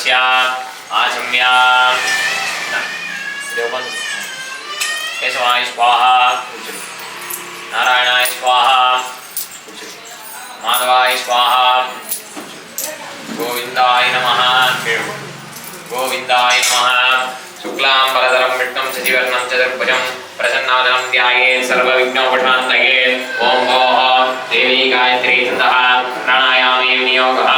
अपोपस्पृश्य आचम्य केशवाय स्वाहा। नारायणाय स्वाहा। माधवाय स्वाहा। गोविन्दाय नमः। गोविन्दाय नमः। शुक्लां वरदरं विष्णुं शशिवर्णं चतुर्भुजं प्रसन्नादनं ध्यायेत् सर्वविघ्नोपशान्तये ॐ भोः। देवी गायत्री छन्दः। प्राणायामे नियोगः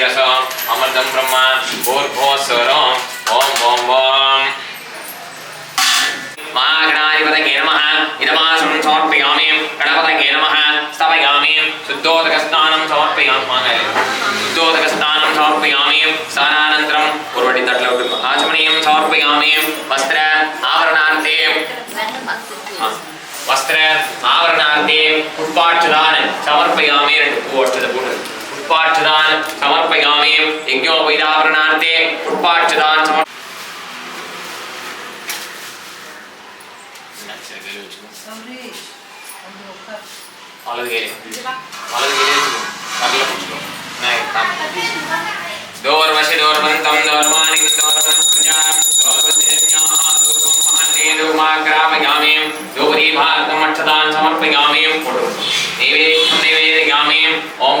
ரசம் அமிர்தம் பிரம்மா பூர்வோஸ்வரம் ஓம் ஓம் ஓம். மாகணாதிபதங்கே நம இதமாசுரம் சமர்ப்பயாமி கணபதங்கே நம ஸ்தபயாமி சுத்தோதகஸ்தானம் சமர்ப்பயாமி சுத்தோதகஸ்தானம் சமர்ப்பயாமி ஸ்நானானந்தரம் ஒருவடி தட்டில் விட்டு ஆச்சமணியம் சமர்ப்பயாமி வஸ்திர ஆவரணார்த்தே வஸ்திர ஆவரணார்த்தே புட்பாட்சுதான் சமர்ப்பயாமி ரெண்டு பூ வச்சுதை போட்டு പുഷ്പാർച്ചതാൻ സമർപ്പയാമേ യജ്ഞോ വൈരാവരണാർത്ഥേ പുഷ്പാർച്ചതാൻ സമർപ്പ ദോർവശിദോർവന്തം ദോർമാണി ദോർവ്യാം ദോർവശിജന്യാഹ ദോർവം മഹാന്നേതു മാഗ്രാമയാമേം ദോപരീഭാഗം അക്ഷതാൻ സമർപ്പയാമേം കൊടു നൈവേദ്യം നൈവേദ്യാമേം ഓം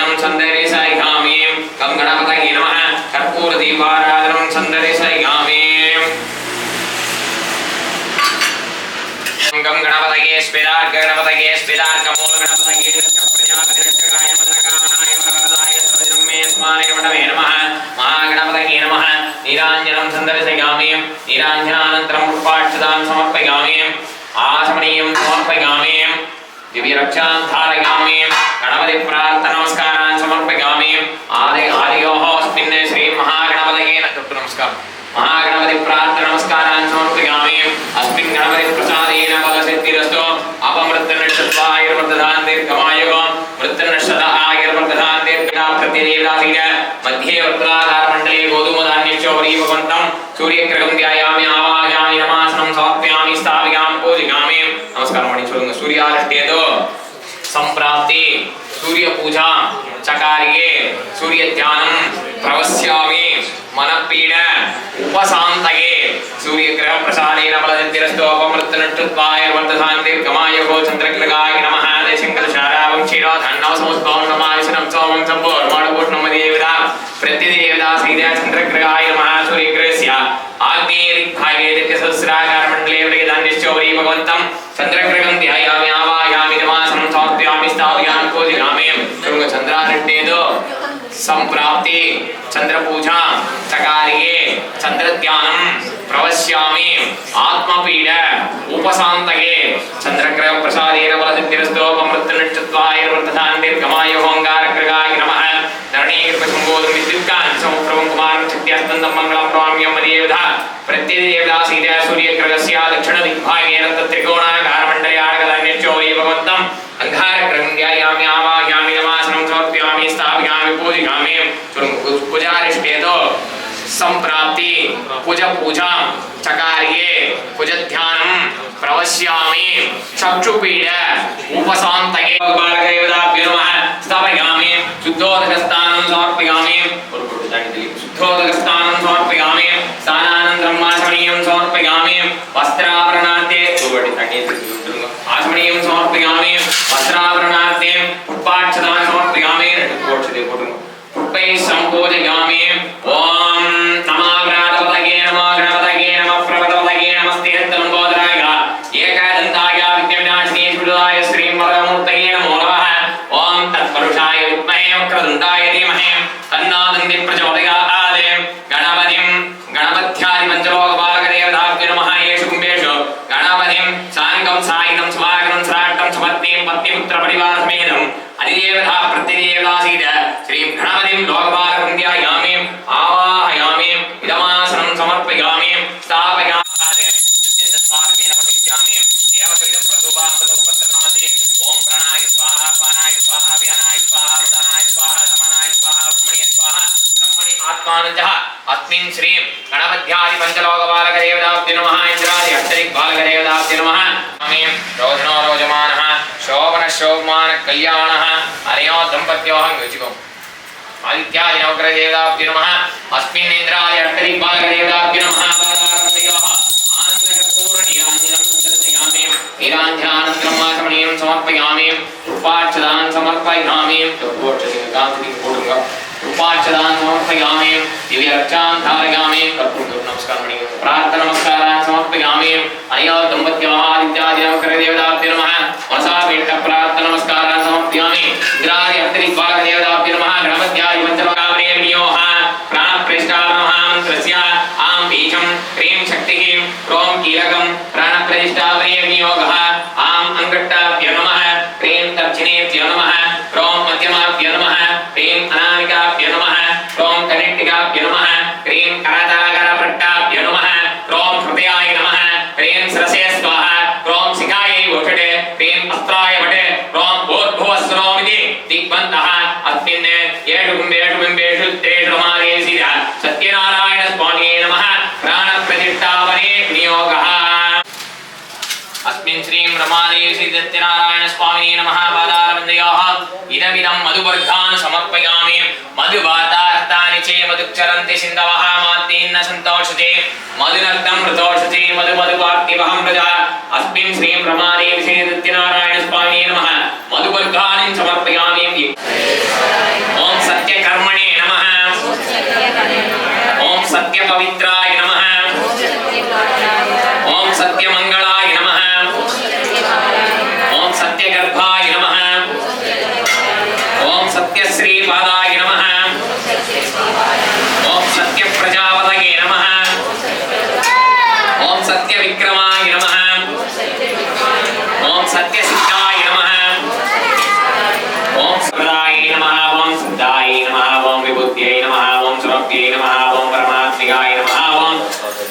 सन्दर्शयामि गं गणपतये नमः। कर्पूरदीपाराधनं सन्दर्शयामि गं गणपतये स्फिरार्क गणपतये स्फिरार्कमूल गणपतये प्रजापतिरक्षकाय मदकानाय वरवरदाय सर्वजनं मे स्माने वटवे नमः। महागणपतये नमः। नीराञ्जनं सन्दर्शयामि नीराञ्जनानन्तरं पुष्पाक्षतां समर्पयामि आसमनीयं समर्पयामि दिव्यरक्षां धारयामि ഗണപതി പ്രാർത്ഥ നമസ്കാരാൻ സമർപ്പിക്കാമി ആദി ആദിയോഹോസ്മിൻ ശ്രീ മഹാഗണപതയേ തൊട്ട് നമസ്കാരം മഹാഗണപതി പ്രാർത്ഥ നമസ്കാരാൻ സമർപ്പിക്കാമി അസ്മിൻ ഗണപതി പ്രസാദേന ഫലസിദ്ധിരസ്തു അപമൃത്തനക്ഷത്വായുർവർദ്ധതാൻ ദീർഘമായോ വൃത്തനക്ഷത ആയുർവർദ്ധതാൻ ദീർഘതാ പ്രത്യനേവദാസീന മധ്യേ വൃത്രാധാരമണ്ഡലേ ഗോതുമധാന്യക്ഷോപരീപവന്തം സൂര്യഗ്രഹം ധ്യായാമി ആവാഹ്യാമി നമാസനം സമർപ്പയാമി സ്ഥാപയാമി പൂജികാമി നമസ്കാരം മണി ചൊല്ലുന്നു സൂര്യാധിഷ്ഠേതോ संप्राप्ति सूर्य पूजा चकार्ये सूर्य ध्यानं प्रवस्यामि मनपीड उपशान्तये सूर्य ग्रह प्रसादेन फलसिद्धिरस्तु अपमृत्यनक्षत्वाय वर्धधान् दीर्घमायुः चन्द्रग्लगाय नमः देशङ्कर शारावं क्षीरोधन्नव समुद्भवं नमायशनं सोमं सम्पूर्णमाणपूर्णं देवता प्रत्यदेवता सीता चन्द्रग्रहाय नमः सूर्यग्रहस्य आग्नेयदिग्भागे दिव्यसहस्राकारमण्डले वेदान्यश्चौरी भगवन्तं चन्द्रग्रहं सम्प्राप्ति चन्द्रपूजा चकार्ये चन्द्रध्यानं प्रवश्यामि आत्मपीड उपशान्तये चन्द्रग्रह प्रसादेन फलसिद्धिरस्तोपमृत्युनक्षत्वायुर्वर्धधान् दीर्घमायुहोङ्गारग्रगाय नमः धरणीकृपशम्बोधं विद्युत्कान् समुप्रभं कुमारं शक्त्यास्तन्दं मङ्गलं प्रवाम्यं मदेवधा प्रत्यदेवता सीता सूर्यग्रहस्य दक्षिणदिग्भागेन तत्त्रिकोणाकारमण्डले आगतान्यश्चौरी भगवन्तम् अन्धारग्रहं ध्यायामि आवाहयामि नमासनं स्थापय स्थापिकामि पूजिकामि पूजारिष्ठेतो संप्राप्ति कुज पूजा, चकार्ये कुज ध्यानं प्रवश्यामि चक्षुपीड उपशान्तये बालकयोदाभ्यो नमः स्थापयामि शुद्धोदकस्थानं समर्पयामि शुद्धोदकस्थानं समर्पयामि स्नानानं ब्रह्माचमणीयं समर्पयामि वस्त्राभरणाद्ये आचमणीयं समर्पयामि वस्त्राभरणाद्ये पुष्पाक्षतान् समर्पयामि ಕೊಟ್ಟನು ಪುಟ್ಟೈ ಸಂಕೋಜಗಾಮಿ ಓಂ ನಮಾಗ್ರಾತಪದಗೆ ನಮಾಗ್ರಾತಪದಗೆ ನಮ ಪ್ರವತಪದಗೆ ನಮಸ್ತೆ ತನ್ಬೋಧರಾಗ ಏಕಾದಂತಾಯ ವಿದ್ಯವಿನಾಶಿನಿ ಸುಡಲಾಯ ಶ್ರೀ ಮರಮೂರ್ತಗೆ ನಮೋ ನಮಃ ಓಂ ತತ್ಪರುಷಾಯ ವಿದ್ಮಹೇ ವಕ್ರದಂತಾಯ ಧೀಮಹೇ ತನ್ನಾನಂದಿ ಪ್ರಚೋದಯಾತ್ அதிதேவதா பிரத்யதேவதாசீத ஸ்ரீம் கணபதிம் லோகபால குந்தியாயாமீம் ஆவாஹயாமீம் இதமாசனம் சமர்ப்பயாமீம் ஸ்தாபயாமாதே யத்யந்த ஸ்வார்மே நமபிஜாமீம் தேவகிரிடம் பிரசுபாம்பத உபசரணமதி ஓம் பிரணாய ஸ்வாஹா பானாய ஸ்வாஹா வியானாய ஸ்வாஹா உதானாய ஸ்வாஹா சமனாய ஸ்வாஹா பிரம்மணிய ஸ்வாஹா பிரம்மணி ஆத்மானஜா அஸ்மின் ஸ்ரீம் அக்ஞாதி பஞ்சலோக பாலக தேவதாப்தி நம இந்திராதி அந்தரிக் பாலக தேவதாப்தி நம ரோஜனோ ரோஜமான சோபன சோபமான கல்யாண அரையோ தம்பத்தியோகம் யோசிக்கும் ஆதித்யாதி நவகிரக தேவதாப்தி நம அஸ்மின் இந்திராதி அந்தரிக் பாலக தேவதாப்தி நம சமர்ப்பயாமேம் உபாட்சதான் போட்டுங்க उपार्चदान् समर्पयामि दिव्यरक्षां धारयामि कर्पूरं नमस्कारमणि प्रार्थना नमस्कारान् समर्पयामि अनयो కృతికాభ్య నమ హ్రీం కరచాగర పట్టాభ్య నమ హ్రోం హృదయాయ నమ హ్రీం సరసే స్వాహ హ్రోం శిఖాయై ఓషటే హ్రీం అస్త్రాయ వటే హ్రోం ఓర్భువస్రోమితి దిగ్బంధ అస్మిన్ ఏషు కుంభేషు బింబేషు తేషు రమాదేశిర సత్యనారాయణ స్వామియే నమ ప్రాణ ప్రతిష్టావనే వినియోగ అస్మిన్ శ్రీం రమాదేశి సత్యనారాయణ స్వామియే నమ పాదారవిందయోః ఇదమిదం మధువర్గాన్ సమర్పయామి మధువాతా మధునగ్ధాని చే మధుక్షరంతి సింధవః మాతీన్న సంతోషతే మధునగ్ధం హృతోషతే మధు మధువాక్తివహం ప్రజా అస్మిం శ్రీం రమాదేవి శ్రీ నిత్యనారాయణ స్వామి నమః. మధువర్గాని సమర్పయామి ఓం సత్య కర్మణే నమః. ఓం సత్య పవిత్రాయ నమః. ఓం సత్య మంగళ ॐ सत्यविक्रमाय नमः ॐ सत्यसिद्धाय नमः ॐ सदाय नमः ॐ सिद्धाय नमः ॐ विबुद्ध्यै नमः ॐ सुरभ्यै नमः ॐ परमात्मिकाय नमः ॐ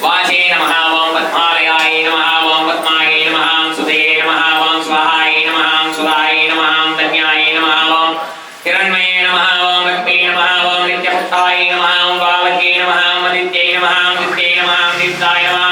वाचे नमः ॐ पद्मालयाय नमः ॐ पद्मायै नमः ॐ सुदये नमः ॐ स्वाहाय नमः ॐ सुधाय नमः ॐ धन्याय नमः ॐ हिरण्मये नमः ॐ लक्ष्मी नमः ॐ नित्यमुक्ताय नमः ॐ पावत्यै नमः ॐ मदित्यै नमः ॐ दित्यै नमः ॐ दीप्ताय नमः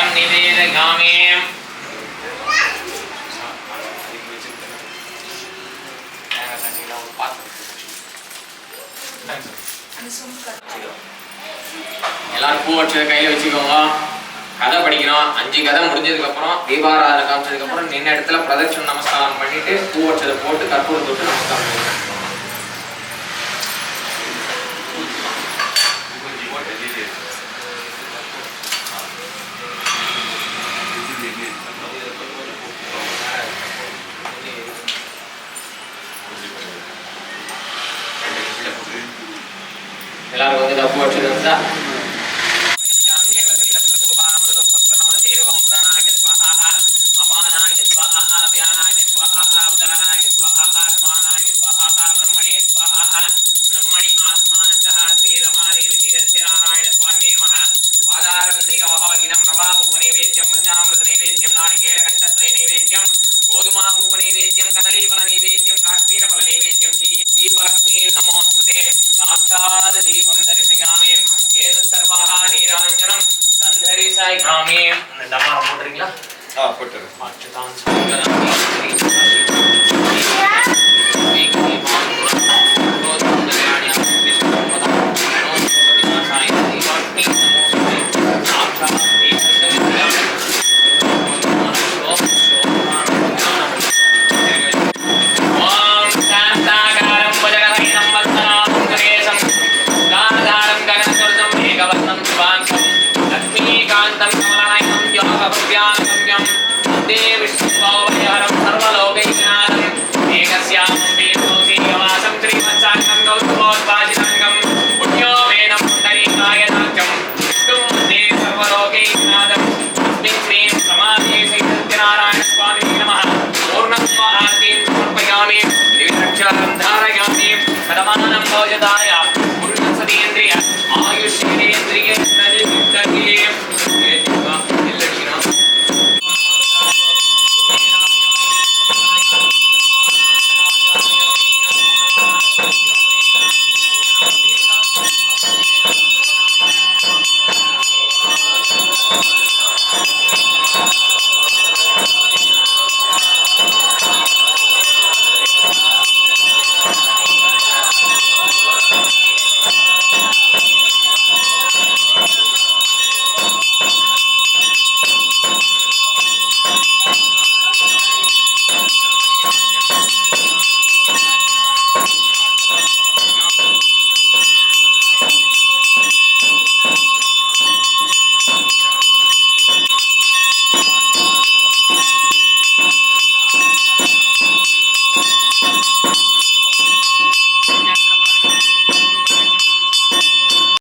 சங்கம் நிவேத காமே எல்லாரும் பூ வச்சதை கையில் வச்சுக்கோங்க கதை படிக்கணும் அஞ்சு கதை முடிஞ்சதுக்கப்புறம் தீபாராதனை காமிச்சதுக்கப்புறம் நின்ன இடத்துல பிரதட்சணம் நமஸ்காரம் பண்ணிட்டு பூ வச்சதை போட்டு கற்பூரம் தொட்டு நமஸ்காரம் பண்ணிக்கணும் ஆ வியானாய ஸ்வா ஆ ஆ உதானாய ஸ்வா ஆ ஆ ரமானாய ஸ்வா ஆ ஆ பிரம்மணே நீராஞ்சனம் சந்தரிசாய் காமே இந்த அம்மா போட்டுறீங்களா Ah, put it. I.